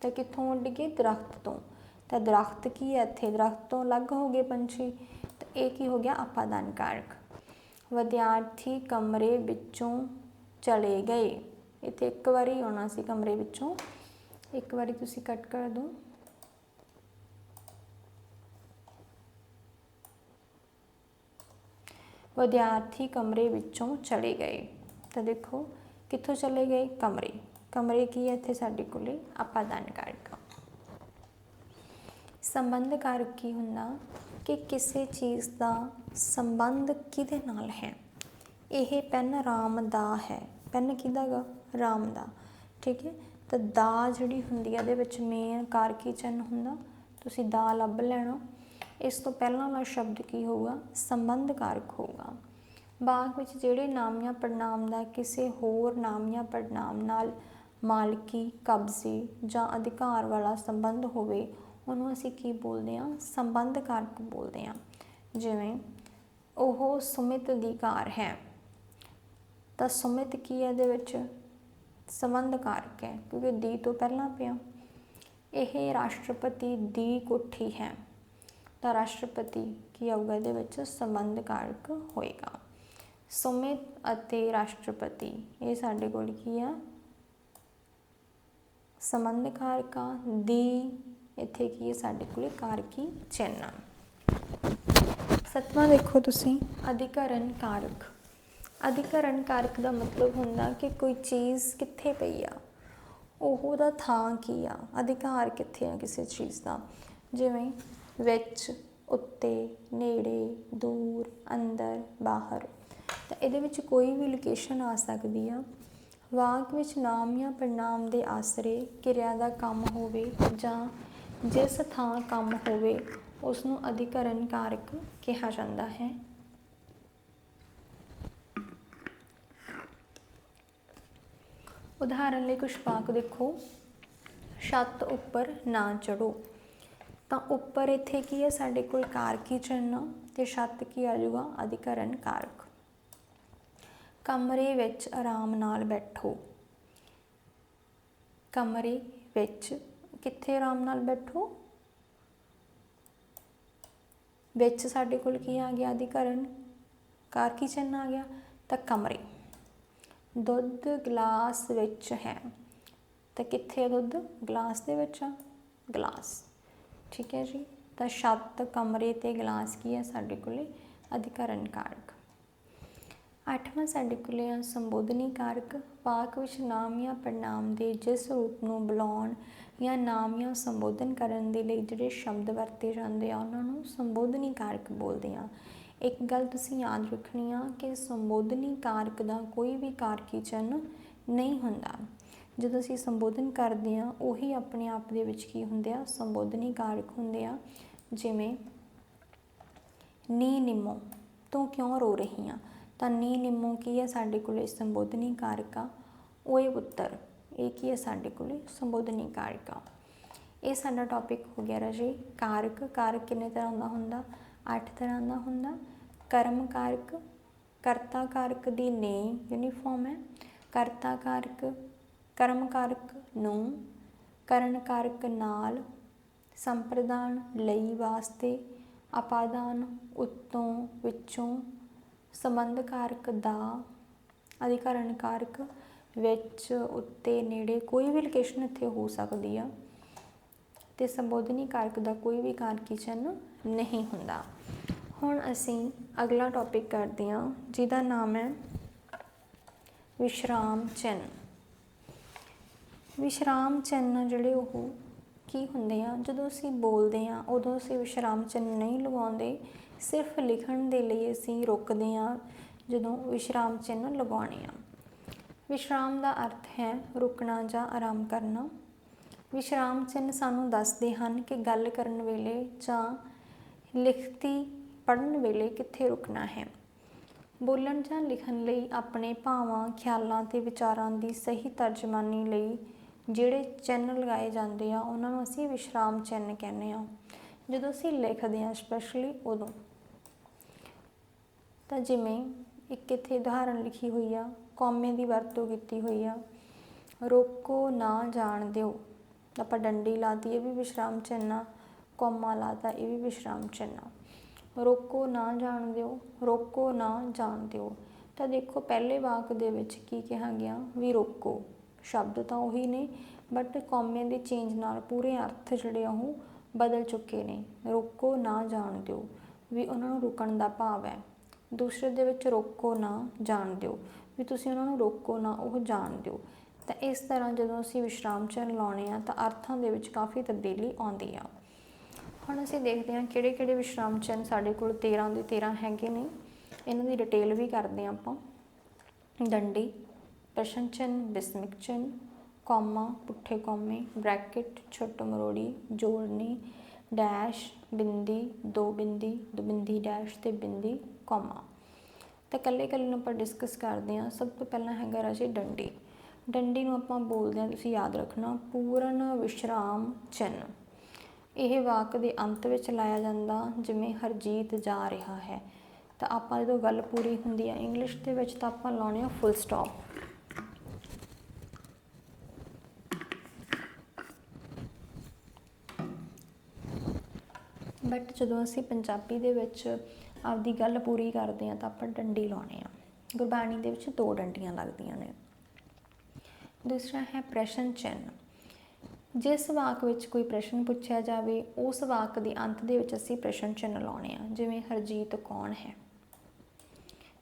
ਤਾਂ ਕਿੱਥੋਂ ਉੱਡ ਗਏ? ਦਰਖਤ ਤੋਂ। ਤਾਂ ਦਰਖਤ ਕੀ ਹੈ ਇੱਥੇ? ਦਰਖਤ ਤੋਂ ਅਲੱਗ ਹੋ ਗਏ ਪੰਛੀ। ਤਾਂ ਇਹ ਕੀ ਹੋ ਗਿਆ? ਆਪਾਦਾਨ ਕਾਰਕ। ਵਿਦਿਆਰਥੀ ਕਮਰੇ ਵਿੱਚੋਂ ਚਲੇ ਗਏ। ਇੱਥੇ ਇੱਕ ਵਾਰੀ ਆਉਣਾ ਸੀ ਕਮਰੇ ਵਿੱਚੋਂ। ਇੱਕ ਵਾਰੀ ਤੁਸੀਂ ਕੱਟ ਕਰ ਦਿਓ। ਵਿਦਿਆਰਥੀ ਕਮਰੇ ਵਿੱਚੋਂ ਚਲੇ ਗਏ। ਤਾਂ ਦੇਖੋ, ਕਿੱਥੋਂ ਚਲੇ ਗਏ? ਕਮਰੇ। ਕਮਰੇ ਕੀ ਹੈ ਇੱਥੇ ਸਾਡੇ ਕੋਲੇ? ਆਪਾਦਾਨ ਕਾਰਕ ਸੰਬੰਧ ਕਾਰਕ ਕੀ ਹੁੰਦਾ? ਕਿ ਕਿਸੇ ਚੀਜ਼ ਦਾ ਸੰਬੰਧ ਕਿਹਦੇ ਨਾਲ ਹੈ? ਇਹ ਪੈਨ ਰਾਮ ਦਾ ਹੈ। ਪੈਨ ਕਿਹਦਾ ਗਾ ਰਾਮ ਦਾ। ਠੀਕ ਹੈ? ਤਾਂ ਦਾ ਜਿਹੜੀ ਹੁੰਦੀ ਹੈ ਇਹਦੇ ਵਿੱਚ ਮੇਨ ਕਾਰਕੀ ਚਿੰਨ ਹੁੰਦਾ। ਤੁਸੀਂ ਦਾ ਲੱਭ ਲੈਣਾ। ਇਸ ਤੋਂ ਪਹਿਲਾਂ ਵਾਲਾ ਸ਼ਬਦ ਕੀ ਹੋਊਗਾ? ਸੰਬੰਧ ਕਾਰਕ ਹੋਊਗਾ। ਬਾਗ ਵਿੱਚ ਜਿਹੜੇ ਨਾਮ ਜਾਂ ਪੜਨਾਮ ਦਾ ਕਿਸੇ ਹੋਰ ਨਾਮ ਜਾਂ ਪੜਨਾਮ ਨਾਲ ਮਾਲਕੀ, ਕਬਜ਼ੇ ਜਾਂ ਅਧਿਕਾਰ ਵਾਲਾ ਸੰਬੰਧ ਹੋਵੇ ਉਹਨੂੰ ਅਸੀਂ ਕੀ ਬੋਲਦੇ ਹਾਂ? ਸੰਬੰਧ ਕਾਰਕ ਬੋਲਦੇ ਹਾਂ। ਜਿਵੇਂ ਉਹ ਸੁਮਿਤ ਦੀ ਕਾਰ ਹੈ। ਤਾਂ ਸੁਮਿਤ ਕੀ ਹੈ ਇਹਦੇ ਵਿੱਚ? ਸੰਬੰਧ ਕਾਰਕ ਹੈ, ਕਿਉਂਕਿ ਦੀ ਤੋਂ ਪਹਿਲਾਂ ਪਿਆ। ਇਹ ਰਾਸ਼ਟਰਪਤੀ ਦੀ ਕੋਠੀ ਹੈ। ਤਾਂ ਰਾਸ਼ਟਰਪਤੀ ਕੀ ਆਊਗਾ ਇਹਦੇ ਵਿੱਚ? ਸੰਬੰਧ ਕਾਰਕ ਹੋਏਗਾ। ਸੁਮਿਤ ਅਤੇ ਰਾਸ਼ਟਰਪਤੀ, ਇਹ ਸਾਡੇ ਕੋਲ ਕੀ ਆ? ਸੰਬੰਧ ਕਾਰਕਾ ਦੀ ਇੱਥੇ ਕੀ ਹੈ? ਸਾਡੇ ਕੋਲੇ ਕਾਰਕੀ ਚਿੰਨ੍ਹ ਆ। ਸੱਤਵਾਂ ਦੇਖੋ ਤੁਸੀਂ। ਅਧਿਕਰਨ ਕਾਰਕ। ਅਧਿਕਰਨ ਕਾਰਕ ਦਾ ਮਤਲਬ ਹੁੰਦਾ ਕਿ ਕੋਈ ਚੀਜ਼ ਕਿੱਥੇ ਪਈ ਆ? ਉਹ ਦਾ ਥਾਂ ਕੀ ਆ? ਅਧਿਕਾਰ ਕਿੱਥੇ ਆ ਕਿਸੇ ਚੀਜ਼ ਦਾ? ਜਿਵੇਂ ਵਿੱਚ, ਉੱਤੇ, ਨੇੜੇ, ਦੂਰ, ਅੰਦਰ, ਬਾਹਰ। ਤਾਂ ਇਹਦੇ ਵਿੱਚ ਕੋਈ ਵੀ ਲੋਕੇਸ਼ਨ ਆ ਸਕਦੀ ਆ। ਵਾਕ ਵਿੱਚ ਨਾਮ ਜਾਂ ਪ੍ਰਨਾਮ ਦੇ ਆਸਰੇ ਕਿਰਿਆ ਦਾ ਕੰਮ ਹੋਵੇ ਜਾਂ ਜਿਸ ਥਾਂ ਕੰਮ ਹੋਵੇ ਉਸ ਨੂੰ ਅਧਿਕਰਨ ਕਾਰਕ ਕਿਹਾ ਜਾਂਦਾ ਹੈ। ਉਦਾਹਰਨ ਲਈ ਕੁਝ ਵਾਕ ਦੇਖੋ। ਛੱਤ ਉੱਪਰ ਨਾ ਚੜੋ ਤਾਂ ਉੱਪਰ ਇੱਥੇ ਕੀ ਹੈ? ਸਾਡੇ ਕੋਲ ਕਾਰਕੀ ਚਿੰਨ੍ਹ ਤੇ ਛੱਤ ਕੀ ਆ ਜਾਊਗਾ ਅਧਿਕਰਨ ਕਾਰਕ ਕਮਰੇ ਵਿੱਚ ਆਰਾਮ ਨਾਲ ਬੈਠੋ। ਕਮਰੇ ਵਿੱਚ ਕਿੱਥੇ ਆਰਾਮ ਨਾਲ ਬੈਠੋ? ਵਿੱਚ ਸਾਡੇ ਕੋਲ ਕੀ ਆ ਗਿਆ ਅਧਿਕਰਨ? ਕਾਰ ਕਿਚਨ ਆ ਗਿਆ, ਤਾਂ ਕਮਰੇ। ਦੁੱਧ ਗਲਾਸ ਵਿੱਚ ਹੈ। ਤਾਂ ਕਿੱਥੇ ਹੈ ਦੁੱਧ? ਗਲਾਸ ਦੇ ਵਿੱਚ ਆ? ਗਲਾਸ। ਠੀਕ ਹੈ ਜੀ? ਤਾਂ ਛੱਤ ਕਮਰੇ ਤੇ ਗਲਾਸ ਕੀ ਹੈ ਸਾਡੇ ਕੋਲੇ? ਅਧਿਕਰਨ ਕਾਰਕ। ਅੱਠਵਾਂ ਸਾਡੇ ਕੋਲੇ ਆ ਸੰਬੋਧਨੀ ਕਾਰਕ ਵਾਕ ਵਿੱਚ ਨਾਮ ਜਾਂ ਪ੍ਰਨਾਮ ਦੇ ਜਿਸ ਰੂਪ ਨੂੰ ਬੁਲਾਉਣ ਜਾਂ ਨਾਮ ਜਾਂ ਸੰਬੋਧਨ ਕਰਨ ਦੇ ਲਈ ਜਿਹੜੇ ਸ਼ਬਦ ਵਰਤੇ ਜਾਂਦੇ ਆ, ਉਹਨਾਂ ਨੂੰ ਸੰਬੋਧਨੀ ਕਾਰਕ ਬੋਲਦੇ ਆ। ਇੱਕ ਗੱਲ ਤੁਸੀਂ ਯਾਦ ਰੱਖਣੀ ਆ ਕਿ ਸੰਬੋਧਨੀ ਕਾਰਕ ਦਾ ਕੋਈ ਵੀ ਕਾਰਕੀ ਚਿੰਨ੍ਹ ਨਹੀਂ ਹੁੰਦਾ। ਜਦੋਂ ਅਸੀਂ ਸੰਬੋਧਨ ਕਰਦੇ ਆ, ਉਹੀ ਆਪਣੇ ਆਪ ਦੇ ਵਿੱਚ ਕੀ ਹੁੰਦੇ ਆ? ਸੰਬੋਧਨੀ ਕਾਰਕ ਹੁੰਦੇ ਆ। ਜਿਵੇਂ, ਨੀ ਨਿਮੋ, ਤੂੰ ਕਿਉਂ ਰੋ ਰਹੀ ਆ? ਤਾਂ ਨੀ ਨਿਮੋ ਕੀ ਹੈ ਸਾਡੇ ਕੋਲੇ ਸੰਬੋਧਨੀ ਕਾਰਕ? ਆ ਓਏ ਪੁੱਤਰ, ਇਹ ਕੀ ਹੈ ਸਾਡੇ ਕੋਲੇ ਸੰਬੋਧਨੀ ਕਾਰਕ? ਆ ਇਹ ਸਾਡਾ ਟੌਪਿਕ ਹੋ ਗਿਆ ਰਾਜੀ। ਕਾਰਕ ਕਾਰਕ ਕਿੰਨੇ ਤਰ੍ਹਾਂ ਦਾ ਹੁੰਦਾ? ਅੱਠ ਤਰ੍ਹਾਂ ਦਾ ਹੁੰਦਾ। ਕਰਮ ਕਾਰਕ, ਕਰਤਾ ਕਾਰਕ ਦੀ ਨੇ ਯੂਨੀਫਾਰਮ ਹੈ। ਕਰਤਾ ਕਾਰਕ, ਕਰਮ ਕਾਰਕ ਨੂੰ ਕਰਨ ਕਾਰਕ ਨਾਲ ਸੰਪਰਦਾਨ ਲਈ ਵਾਸਤੇ, ਅਪਾਦਾਨ ਉੱਤੋਂ, ਵਿੱਚੋਂ ਸੰਬੰਧ ਕਾਰਕ ਦਾ ਅਧਿਕਰਨ ਕਾਰਕ ਵਿੱਚ ਉੱਤੇ ਨੇੜੇ ਕੋਈ ਵੀ ਲੋਕੇਸ਼ਨ ਇੱਥੇ ਹੋ ਸਕਦੀ ਆ ਤੇ ਸੰਬੋਧਨੀ ਕਾਰਕ ਦਾ ਕੋਈ ਵੀ ਕਾਰਕੀ ਚਿੰਨ੍ਹ ਨਹੀਂ ਹੁੰਦਾ। ਹੁਣ ਅਸੀਂ ਅਗਲਾ ਟੌਪਿਕ ਕਰਦੇ ਹਾਂ, ਜਿਹਦਾ ਨਾਮ ਹੈ ਵਿਸ਼ਰਾਮ ਚਿੰਨ੍ਹ। ਵਿਸ਼ਰਾਮ ਚਿੰਨ੍ਹ ਜਿਹੜੇ ਉਹ ਕੀ ਹੁੰਦੇ ਆ? ਜਦੋਂ ਅਸੀਂ ਬੋਲਦੇ ਆ ਉਦੋਂ ਅਸੀਂ ਵਿਸ਼ਰਾਮ ਚਿੰਨ੍ਹ ਨਹੀਂ ਲਗਾਉਂਦੇ ਸਿਰਫ ਲਿਖਣ ਦੇ ਲਈ ਅਸੀਂ ਰੁਕਦੇ ਹਾਂ, ਜਦੋਂ ਵਿਸ਼ਰਾਮ ਚਿੰਨ੍ਹ ਲਗਾਉਣੇ ਆ ਵਿਸ਼ਰਾਮ ਦਾ ਅਰਥ ਹੈ ਰੁਕਣਾ ਜਾਂ ਆਰਾਮ ਕਰਨਾ। ਵਿਸ਼ਰਾਮ ਚਿੰਨ੍ਹ ਸਾਨੂੰ ਦੱਸਦੇ ਹਨ ਕਿ ਗੱਲ ਕਰਨ ਵੇਲੇ ਜਾਂ ਲਿਖਤੀ ਪੜ੍ਹਨ ਵੇਲੇ ਕਿੱਥੇ ਰੁਕਣਾ ਹੈ। ਬੋਲਣ ਜਾਂ ਲਿਖਣ ਲਈ ਆਪਣੇ ਭਾਵਾਂ, ਖਿਆਲਾਂ ਤੇ ਵਿਚਾਰਾਂ ਦੀ ਸਹੀ ਤਰਜਮਾਨੀ ਲਈ ਜਿਹੜੇ ਚਿੰਨ੍ਹ ਲਗਾਏ ਜਾਂਦੇ ਆ, ਉਹਨਾਂ ਨੂੰ ਅਸੀਂ ਵਿਸ਼ਰਾਮ ਚਿੰਨ੍ਹ ਕਹਿੰਦੇ ਆ ਜਦੋਂ ਅਸੀਂ ਲਿਖਦੇ ਆ ਸਪੈਸ਼ਲੀ ਉਦੋਂ। ਤਾਂ ਜਿਵੇਂ ਇੱਕ ਇੱਥੇ ਉਦਾਹਰਣ ਲਿਖੀ ਹੋਈ ਆ, ਕੌਮੇ ਦੀ ਵਰਤੋਂ ਕੀਤੀ ਹੋਈ ਆ, ਰੋਕੋ ਨਾ ਜਾਣ ਦਿਓ। ਆਪਾਂ ਡੰਡੀ ਲਾਤੀ ਇਹ ਵੀ ਵਿਸ਼ਰਾਮ ਚਿੰਨ੍ਹ ਆ, ਕੌਮਾ ਲਾਤਾ ਇਹ ਵੀ ਵਿਸ਼ਰਾਮ ਚਿੰਨ੍ਹ ਰੋਕੋ ਨਾ ਜਾਣ ਦਿਓ, ਰੋਕੋ ਨਾ ਜਾਣ ਦਿਓ। ਤਾਂ ਦੇਖੋ ਪਹਿਲੇ ਵਾਕ ਦੇ ਵਿੱਚ ਕੀ ਕਿਹਾ ਗਿਆ, ਵੀ ਰੋਕੋ। ਸ਼ਬਦ ਤਾਂ ਉਹੀ ਨੇ ਬਟ ਕੌਮੇ ਦੇ ਚੇਂਜ ਨਾਲ ਪੂਰੇ ਅਰਥ ਜਿਹੜੇ ਆ ਉਹ ਬਦਲ ਚੁੱਕੇ ਨੇ। ਰੋਕੋ ਨਾ ਜਾਣ ਦਿਓ, ਵੀ ਉਹਨਾਂ ਨੂੰ ਰੁਕਣ ਦਾ ਭਾਵ ਹੈ। ਦੂਸਰੇ ਦੇ ਵਿੱਚ ਰੋਕੋ ਨਾ, ਜਾਣ ਦਿਓ। ਵੀ ਤੁਸੀਂ ਉਹਨਾਂ ਨੂੰ ਰੋਕੋ ਨਾ, ਉਹ ਜਾਣ ਦਿਓ। ਤਾਂ ਇਸ ਤਰ੍ਹਾਂ ਜਦੋਂ ਅਸੀਂ ਵਿਸ਼ਰਾਮ ਚਿੰਨ੍ਹ ਲਾਉਣੇ ਆ, ਤਾਂ ਅਰਥਾਂ ਦੇ ਵਿੱਚ ਕਾਫੀ ਤਬਦੀਲੀ ਆਉਂਦੀ ਆ। ਹੁਣ ਅਸੀਂ ਦੇਖਦੇ ਹਾਂ ਕਿਹੜੇ ਕਿਹੜੇ ਵਿਸ਼ਰਾਮ ਚਿੰਨ੍ਹ ਸਾਡੇ ਕੋਲ 13 ਦੇ 13 ਹੈਗੇ ਨੇ। ਇਹਨਾਂ ਦੀ ਡਿਟੇਲ ਵੀ ਕਰਦੇ ਹਾਂ ਆਪਾਂ। ਡੰਡੀ, ਪ੍ਰਸ਼ਨ ਚਿੰਨ੍ਹ, ਬਿਸਮਿਕ ਚਿੰਨ੍ਹ, ਕੌਮਾ, ਪੁੱਠੇ ਕੌਮੇ, ਬ੍ਰੈਕਟ, ਛੋਟ ਮਰੋੜੀ, ਜੋੜਨੀ, ਡੈਸ਼, ਬਿੰਦੀ, ਦੋ ਬਿੰਦੀ ਦੋ ਬਿੰਦੀ, ਡੈਸ਼ ਤੇ ਬਿੰਦੀ। ਕੌਮਾ। ਤਾਂ ਕੱਲੇ ਕੱਲੇ ਨੂੰ ਆਪਾਂ ਡਿਸਕਸ ਕਰਦੇ ਹਾਂ, ਸਭ ਤੋਂ ਪਹਿਲਾਂ ਹੈਗਾ ਰਾਜੇ ਡੰਡੀ। ਡੰਡੀ ਨੂੰ ਆਪਾਂ ਬੋਲਦੇ ਹਾਂ, ਤੁਸੀਂ ਯਾਦ ਰੱਖਣਾ, ਪੂਰਨ ਵਿਸ਼ਰਾਮ ਚਿੰਨ੍ਹ। ਇਹ ਵਾਕ ਦੇ ਅੰਤ ਵਿੱਚ ਲਾਇਆ ਜਾਂਦਾ, ਜਿਵੇਂ ਹਰਜੀਤ ਜਾ ਰਿਹਾ ਹੈ। ਤਾਂ ਆਪਾਂ ਜਦੋਂ ਗੱਲ ਪੂਰੀ ਹੁੰਦੀ ਹੈ ਇੰਗਲਿਸ਼ ਦੇ ਵਿੱਚ, ਤਾਂ ਆਪਾਂ ਲਾਉਣੇ ਆ ਫੁੱਲ ਸਟਾਪ ਬਟ ਜਦੋਂ ਅਸੀਂ ਪੰਜਾਬੀ ਦੇ ਵਿੱਚ ਆਪਦੀ ਗੱਲ ਪੂਰੀ ਕਰਦੇ ਹਾਂ ਤਾਂ ਆਪਾਂ ਡੰਡੀ ਲਾਉਣੇ ਆ। ਗੁਰਬਾਣੀ ਦੇ ਵਿੱਚ ਦੋ ਡੰਡੀਆਂ ਲੱਗਦੀਆਂ ਨੇ। ਦੂਸਰਾ ਹੈ ਪ੍ਰਸ਼ਨ ਚਿੰਨ੍ਹ। ਜਿਸ ਵਾਕ ਵਿੱਚ ਕੋਈ ਪ੍ਰਸ਼ਨ ਪੁੱਛਿਆ ਜਾਵੇ, ਉਸ ਵਾਕ ਦੇ ਅੰਤ ਦੇ ਵਿੱਚ ਅਸੀਂ ਪ੍ਰਸ਼ਨ ਚਿੰਨ੍ਹ ਲਾਉਣੇ ਆ, ਜਿਵੇਂ ਹਰਜੀਤ ਕੌਣ ਹੈ?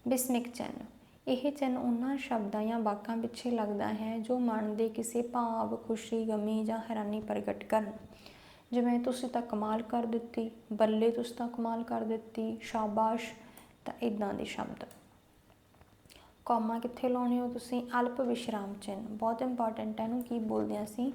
ਬਿਸਮਿਕ ਚਿੰਨ੍ਹ। ਇਹ ਚਿੰਨ੍ਹ ਉਹਨਾਂ ਸ਼ਬਦਾਂ ਜਾਂ ਵਾਕਾਂ ਪਿੱਛੇ ਲੱਗਦਾ ਹੈ ਜੋ ਮਨ ਦੇ ਕਿਸੇ ਭਾਵ, ਖੁਸ਼ੀ, ਗਮੀ ਜਾਂ ਹੈਰਾਨੀ ਪ੍ਰਗਟ ਕਰਨ। ਜਿਵੇਂ ਤੁਸੀਂ ਤਾਂ ਕਮਾਲ ਕਰ ਦਿੱਤੀ, ਬੱਲੇ ਤੁਸੀਂ ਤਾਂ ਕਮਾਲ ਕਰ ਦਿੱਤੀ, ਸ਼ਾਬਾਸ਼, ਤਾਂ ਇਦਾਂ ਦੇ ਸ਼ਬਦ। ਕੌਮਾ ਕਿੱਥੇ ਲਾਉਣੇ ਹੋ ਤੁਸੀਂ? ਅਲਪ ਵਿਸ਼ਰਾਮ ਚਿੰਨ ਬਹੁਤ ਇੰਪੋਰਟੈਂਟ ਹੈ ਇਹਨੂੰ ਕੀ ਬੋਲਦੇ ਆ ਅਸੀਂ?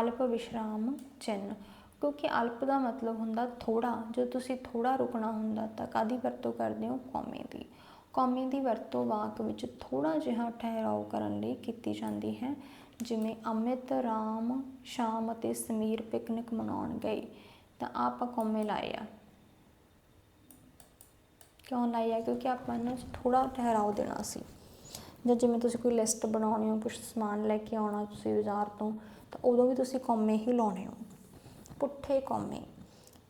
ਅਲਪ ਵਿਸ਼ਰਾਮ ਚਿੰਨ ਕਿਉਂਕਿ ਅਲਪ ਦਾ ਮਤਲਬ ਹੁੰਦਾ ਥੋੜਾ ਜਦੋਂ ਤੁਸੀਂ ਥੋੜਾ ਰੁਕਣਾ ਹੁੰਦਾ ਤਾਂ ਕਾਦੀ ਵਰਤੋਂ ਕਰਦੇ ਹੋ? ਕੌਮੇ ਦੀ। ਕੌਮੇ ਦੀ ਵਰਤੋਂ ਵਾਕ ਵਿੱਚ ਥੋੜਾ ਜਿਹਾ ਠਹਿਰਾਓ ਕਰਨ ਲਈ ਕੀਤੀ ਜਾਂਦੀ ਹੈ। ਜਿਵੇਂ ਅਮਿਤ ਰਾਮ, ਸ਼ਾਮ ਅਤੇ ਸਮੀਰ ਪਿਕਨਿਕ ਮਨਾਉਣ ਗਏ, ਤਾਂ ਆਪਾਂ ਕੌਮੇ ਲਾਏ ਆ। ਕਿਉਂ ਲਾਏ ਆ? ਕਿਉਂਕਿ ਆਪਾਂ ਇਹਨਾਂ 'ਚ ਥੋੜਾ ਠਹਿਰਾਓ ਦੇਣਾ ਸੀ। ਜਾਂ ਜਿਵੇਂ ਤੁਸੀਂ ਕੋਈ ਲਿਸਟ ਬਣਾਉਣੀ ਹੋ ਕੁਝ ਸਮਾਨ ਲੈ ਕੇ ਆਉਣਾ ਤੁਸੀਂ ਬਾਜ਼ਾਰ ਤੋਂ, ਤਾਂ ਉਦੋਂ ਵੀ ਤੁਸੀਂ ਕੌਮੇ ਹੀ ਲਾਉਣੇ ਹੋ। ਪੁੱਠੇ ਕੌਮੇ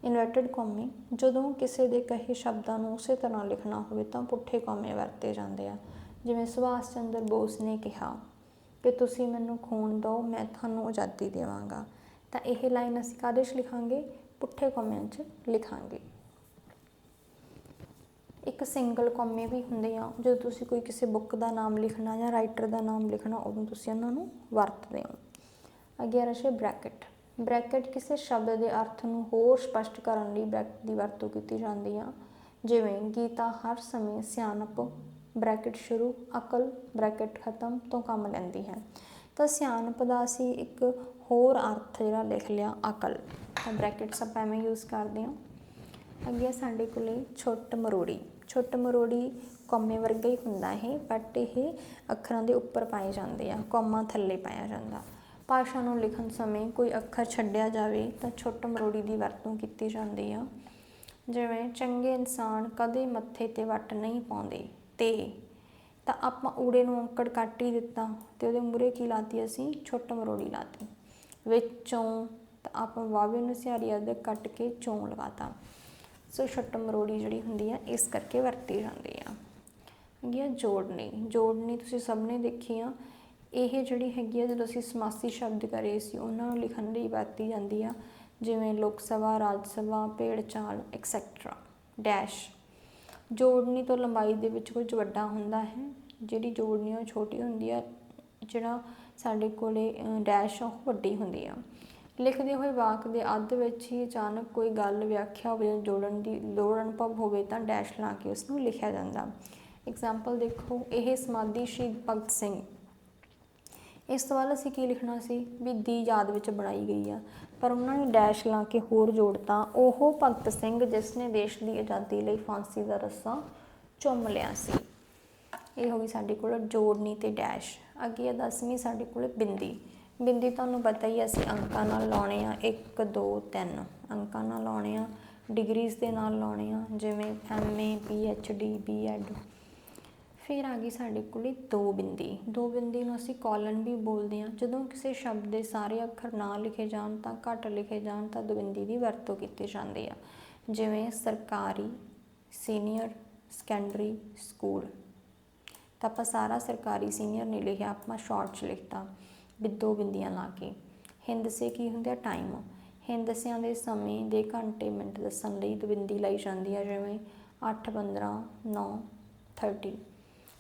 ਇਨਵਰਟਡ ਕੌਮੇ, ਜਦੋਂ ਕਿਸੇ ਦੇ ਕਹੇ ਸ਼ਬਦਾਂ ਨੂੰ ਉਸੇ ਤਰ੍ਹਾਂ ਲਿਖਣਾ ਹੋਵੇ ਤਾਂ ਪੁੱਠੇ ਕੌਮੇ ਵਰਤੇ ਜਾਂਦੇ ਆ। ਜਿਵੇਂ ਸੁਭਾਸ਼ ਚੰਦਰ ਬੋਸ ਨੇ ਕਿਹਾ ਕਿ ਤੁਸੀਂ ਮੈਨੂੰ ਖੂਨ ਦਿਓ, ਮੈਂ ਤੁਹਾਨੂੰ ਆਜ਼ਾਦੀ ਦੇਵਾਂਗਾ। ਤਾਂ ਇਹ ਲਾਈਨ ਅਸੀਂ ਕਾਹਦੇ 'ਚ ਲਿਖਾਂਗੇ? ਪੁੱਠੇ ਕੋਮਿਆਂ 'ਚ ਲਿਖਾਂਗੇ। ਇੱਕ ਸਿੰਗਲ ਕੌਮੇ ਵੀ ਹੁੰਦੇ ਆ, ਜਦੋਂ ਤੁਸੀਂ ਕੋਈ ਕਿਸੇ ਬੁੱਕ ਦਾ ਨਾਮ ਲਿਖਣਾ ਜਾਂ ਰਾਈਟਰ ਦਾ ਨਾਮ ਲਿਖਣਾ, ਉਦੋਂ ਤੁਸੀਂ ਉਹਨਾਂ ਨੂੰ ਵਰਤਦੇ ਹੋ। ਅੱਗੇ ਰਸ਼ੇ ਬ੍ਰੈਕਟ। ਬ੍ਰੈਕਟ ਕਿਸੇ ਸ਼ਬਦ ਦੇ ਅਰਥ ਨੂੰ ਹੋਰ ਸਪਸ਼ਟ ਕਰਨ ਲਈ ਬ੍ਰੈਕਟ ਦੀ ਵਰਤੋਂ ਕੀਤੀ ਜਾਂਦੀ ਆ। ਜਿਵੇਂ, ਗੀਤਾ ਹਰ ਸਮੇਂ ਸਿਆਣਪ ਬ੍ਰੈਕਟ ਸ਼ੁਰੂ, ਅਕਲ, ਬ੍ਰੈਕਟ ਖਤਮ ਤੋਂ ਕੰਮ ਲੈਂਦੀ ਹੈ। ਤਾਂ ਸਿਆਣਪ ਦਾ ਅਸੀਂ ਇੱਕ ਹੋਰ ਅਰਥ ਜਿਹੜਾ ਲਿਖ ਲਿਆ, ਅਕਲ। ਤਾਂ ਬ੍ਰੈਕਟਸ ਆਪਾਂ ਐਵੇਂ ਯੂਜ਼ ਕਰਦੇ ਹਾਂ। ਅੱਗੇ ਸਾਡੇ ਕੋਲੇ ਛੁੱਟ ਮਰੋੜੀ। ਛੁੱਟ ਮਰੋੜੀ ਕੌਮੇ ਵਰਗਾ ਹੀ ਹੁੰਦਾ ਹੈ ਬਟ ਇਹ ਅੱਖਰਾਂ ਦੇ ਉੱਪਰ ਪਾਏ ਜਾਂਦੇ ਆ, ਕੌਮਾ ਥੱਲੇ ਪਾਇਆ ਜਾਂਦਾ। ਭਾਸ਼ਾ ਨੂੰ ਲਿਖਣ ਸਮੇਂ ਕੋਈ ਅੱਖਰ ਛੱਡਿਆ ਜਾਵੇ ਤਾਂ ਛੁੱਟ ਮਰੋੜੀ ਦੀ ਵਰਤੋਂ ਕੀਤੀ ਜਾਂਦੀ ਆ। ਜਿਵੇਂ, ਚੰਗੇ ਇਨਸਾਨ ਕਦੇ ਮੱਥੇ ਤੇ ਵੱਟ ਨਹੀਂ ਪਾਉਂਦੇ। ਤੇ ਤਾਂ ਆਪਾਂ ਊੜੇ ਨੂੰ ਅੰਕੜ ਕੱਟ ਹੀ ਦਿੱਤਾ ਤੇ ਉਹਦੇ ਮੂਰੇ ਕੀ ਲਾਤੀ ਅਸੀਂ? ਛੁੱਟ ਮਰੋੜੀ ਲਾਤੀ। ਵਿੱਚੋਂ ਤਾਂ ਆਪਾਂ ਵਾਵੇ ਨੂੰ ਸਿਹਾਰੀ ਅੱਧ ਕੱਟ ਕੇ ਚੋਂ ਲਗਾਤਾ। ਸੋ ਛੁੱਟ ਮਰੋੜੀ ਜਿਹੜੀ ਹੁੰਦੀ ਆ, ਇਸ ਕਰਕੇ ਵਰਤੀ ਜਾਂਦੀ ਆ। ਹੈਗੀ ਆ ਜੋੜਨੀ। ਜੋੜਨੀ ਤੁਸੀਂ ਸਭ ਨੇ ਦੇਖੀ ਆ। ਇਹ ਜਿਹੜੀ ਹੈਗੀ ਆ, ਜਦੋਂ ਅਸੀਂ ਸਮਾਸੀ ਸ਼ਬਦ ਕਰੇ ਸੀ, ਉਹਨਾਂ ਨੂੰ ਲਿਖਣ ਲਈ ਵਰਤੀ ਜਾਂਦੀ ਆ। ਜਿਵੇਂ ਲੋਕ ਸਭਾ, ਰਾਜ ਸਭਾ, ਭੇੜ ਚਾਲ ਐਕਸੈਟਰਾ ਡੈਸ਼ ਜੋੜਨੀ ਤੋਂ ਲੰਬਾਈ ਦੇ ਵਿੱਚ ਕੁਝ ਵੱਡਾ ਹੁੰਦਾ ਹੈ। ਜਿਹੜੀ ਜੋੜਨੀ ਉਹ ਛੋਟੀ ਹੁੰਦੀ ਆ, ਜਿਹੜਾ ਸਾਡੇ ਕੋਲੇ ਡੈਸ਼ ਆ ਉਹ ਵੱਡੀ ਹੁੰਦੀ ਆ। ਲਿਖਦੇ ਹੋਏ ਵਾਕ ਦੇ ਅੱਧ ਵਿੱਚ ਹੀ ਅਚਾਨਕ ਕੋਈ ਗੱਲ, ਵਿਆਖਿਆ ਹੋਵੇ ਜਾਂ ਜੋੜਨ ਦੀ ਲੋੜ ਅਨੁਭਵ ਹੋਵੇ ਤਾਂ ਡੈਸ਼ ਲਾ ਕੇ ਉਸ ਨੂੰ ਲਿਖਿਆ ਜਾਂਦਾ। ਐਗਜ਼ਾਮਪਲ ਦੇਖੋ, ਇਹ ਸਮਾਧੀ ਸ਼ਹੀਦ ਭਗਤ ਸਿੰਘ ਇਸ ਤੋਂ ਬਾਅਦ ਅਸੀਂ ਕੀ ਲਿਖਣਾ ਸੀ? ਵੀ ਦੀ ਯਾਦ ਵਿੱਚ ਬਣਾਈ ਗਈ ਆ। ਪਰ ਉਹਨਾਂ ਨੇ ਡੈਸ਼ ਲਾ ਕੇ ਹੋਰ ਜੋੜਤਾ। ਉਹ ਭਗਤ ਸਿੰਘ ਜਿਸ ਨੇ ਦੇਸ਼ ਦੀ ਆਜ਼ਾਦੀ ਲਈ ਫਾਂਸੀ ਦਾ ਰੱਸਾ ਚੁੰਮ ਲਿਆ ਸੀ। ਇਹ ਹੋ ਗਈ ਸਾਡੇ ਕੋਲ ਜੋੜਨੀ ਤੇ ਡੈਸ਼ ਅੱਗੇ ਆ ਦਸਵੀਂ ਸਾਡੇ ਕੋਲ ਬਿੰਦੀ। ਬਿੰਦੀ ਤੁਹਾਨੂੰ ਪਤਾ ਹੀ ਆ, ਅਸੀਂ ਅੰਕਾਂ ਨਾਲ ਲਾਉਣੇ ਆ। 1 2 3 ਅੰਕਾਂ ਨਾਲ ਲਾਉਣੇ ਆ। ਡਿਗਰੀਜ਼ ਦੇ ਨਾਲ ਲਾਉਣੇ ਆ। ਜਿਵੇਂ ਐਮਏ ਪੀਐਚਡੀ ਬੀਐਡ ਫਿਰ ਆ ਗਈ ਸਾਡੇ ਕੋਲੇ ਦੋ ਬਿੰਦੀ। ਦੋ ਬਿੰਦੀ ਨੂੰ ਅਸੀਂ ਕੋਲਨ ਵੀ ਬੋਲਦੇ ਹਾਂ। ਜਦੋਂ ਕਿਸੇ ਸ਼ਬਦ ਦੇ ਸਾਰੇ ਅੱਖਰ ਨਾ ਲਿਖੇ ਜਾਣ ਤਾਂ ਘੱਟ ਲਿਖੇ ਜਾਣ ਤਾਂ ਦੋ ਬਿੰਦੀ ਦੀ ਵਰਤੋਂ ਕੀਤੀ ਜਾਂਦੀ ਆ। ਜਿਵੇਂ ਸਰਕਾਰੀ, ਸੀਨੀਅਰ, ਸੈਕੰਡਰੀ, ਸਕੂਲ। ਤਾਂ ਆਪਾਂ ਸਾਰਾ ਸਰਕਾਰੀ, ਸੀਨੀਅਰ ਨਹੀਂ ਲਿਖਿਆ, ਆਪਾਂ ਸ਼ਾਰਟ 'ਚ ਲਿਖਤਾ ਵੀ ਦੋ ਬਿੰਦੀਆਂ ਲਾ ਕੇ। ਹਿੰਦਸੇ ਕੀ ਹੁੰਦੇ ਆ? ਟਾਈਮ ਹਿੰਦਸਿਆਂ ਦੇ ਸਮੇਂ ਦੇ ਘੰਟੇ ਮਿੰਟ ਦੱਸਣ ਲਈ ਦੋ ਬਿੰਦੀ ਲਾਈ ਜਾਂਦੀ ਆ, ਜਿਵੇਂ 8 15 9 30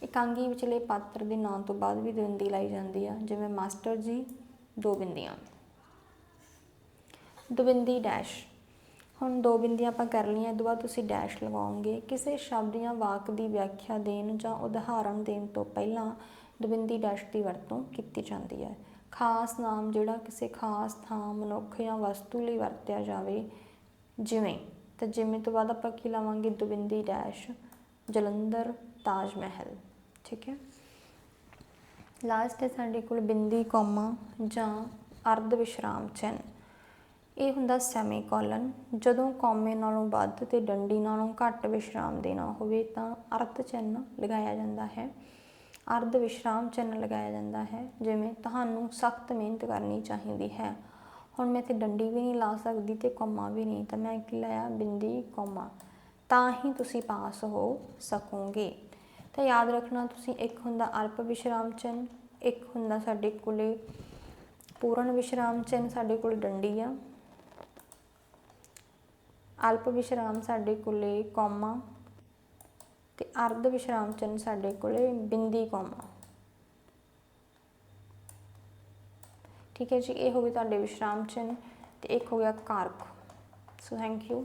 ਇਕਾਂਗੀ ਵਿਚਲੇ ਪਾਤਰ ਦੇ ਨਾਂ ਤੋਂ ਬਾਅਦ ਵੀ ਬਿੰਦੀ ਲਾਈ ਜਾਂਦੀ ਆ, ਜਿਵੇਂ ਮਾਸਟਰ ਜੀ ਦੋ ਬਿੰਦੀਆਂ। ਦਵਿੰਦੀ ਡੈਸ਼। ਹੁਣ ਦੋ ਬਿੰਦੀਆਂ ਆਪਾਂ ਕਰ ਲਈਆਂ ਇਹ ਤੋਂ ਬਾਅਦ ਤੁਸੀਂ ਡੈਸ਼ ਲਗਾਓਗੇ ਕਿਸੇ ਸ਼ਬਦ ਜਾਂ ਵਾਕ ਦੀ ਵਿਆਖਿਆ ਦੇਣ ਜਾਂ ਉਦਾਹਰਣ ਦੇਣ ਤੋਂ ਪਹਿਲਾਂ ਦਵਿੰਦੀ ਡੈਸ਼ ਦੀ ਵਰਤੋਂ ਕੀਤੀ ਜਾਂਦੀ ਹੈ। ਖਾਸ ਨਾਮ ਜਿਹੜਾ ਕਿਸੇ ਖਾਸ ਥਾਂ, ਮਨੁੱਖ ਜਾਂ ਵਸਤੂ ਲਈ ਵਰਤਿਆ ਜਾਵੇ, ਜਿਵੇਂ ਤਾਂ ਜਿਵੇਂ ਤੋਂ ਬਾਅਦ ਆਪਾਂ ਕੀ ਲਾਵਾਂਗੇ? ਦਵਿੰਦੀ ਡੈਸ਼, ਜਲੰਧਰ ਤਾਜ ਮਹਿਲ, ਠੀਕ ਹੈ? ਲਾਸਟ ਹੈ ਸਾਡੇ ਕੋਲ ਬਿੰਦੀ, ਕੋਮਾ ਜਾਂ ਅਰਧ ਵਿਸ਼ਰਾਮ ਚਿੰਨ ਇਹ ਹੁੰਦਾ ਸੈਮੀਕੋਲਨ ਜਦੋਂ ਕੌਮੇ ਨਾਲੋਂ ਵੱਧ ਤੇ ਡੰਡੀ ਨਾਲੋਂ ਘੱਟ ਵਿਸ਼ਰਾਮ ਦੇਣਾ ਹੋਵੇ ਤਾਂ ਅਰਧ ਚਿੰਨ੍ਹ ਲਗਾਇਆ ਜਾਂਦਾ ਹੈ। ਅਰਧ ਵਿਸ਼ਰਾਮ ਚਿੰਨ੍ਹ ਲਗਾਇਆ ਜਾਂਦਾ ਹੈ, ਜਿਵੇਂ ਤੁਹਾਨੂੰ ਸਖਤ ਮਿਹਨਤ ਕਰਨੀ ਚਾਹੀਦੀ ਹੈ। ਹੁਣ ਮੈਂ ਇੱਥੇ ਡੰਡੀ ਵੀ ਨਹੀਂ ਲਾ ਸਕਦੀ ਤੇ ਕੋਮਾ ਵੀ ਨਹੀਂ, ਤਾਂ ਮੈਂ ਕੀ ਲਾਇਆ? ਬਿੰਦੀ, ਕੋਮਾ। ਤਾਂ ਹੀ ਤੁਸੀਂ ਪਾਸ ਹੋ ਸਕੋਗੇ। ਤਾਂ ਯਾਦ ਰੱਖਣਾ ਤੁਸੀਂ ਇੱਕ ਹੁੰਦਾ ਅਲਪ ਵਿਸ਼ਰਾਮ ਚਿੰਨ੍ਹ, ਇੱਕ ਹੁੰਦਾ ਸਾਡੇ ਕੋਲੇ ਪੂਰਨ ਵਿਸ਼ਰਾਮ ਚਿੰਨ੍ਹ ਸਾਡੇ ਕੋਲ ਡੰਡੀ ਆ। ਅਲਪ ਵਿਸ਼ਰਾਮ ਸਾਡੇ ਕੋਲੇ ਕੋਮਾ ਤੇ ਅਰਧ ਵਿਸ਼ਰਾਮ ਚਿੰਨ੍ਹ ਸਾਡੇ ਕੋਲੇ ਬਿੰਦੀ ਕੋਮਾ। ਠੀਕ ਹੈ ਜੀ, ਇਹ ਹੋ ਗਏ ਤੁਹਾਡੇ ਵਿਸ਼ਰਾਮ ਚਿੰਨ੍ਹ ਤੇ ਇੱਕ ਹੋ ਗਿਆ ਕਾਰਕ। So thank you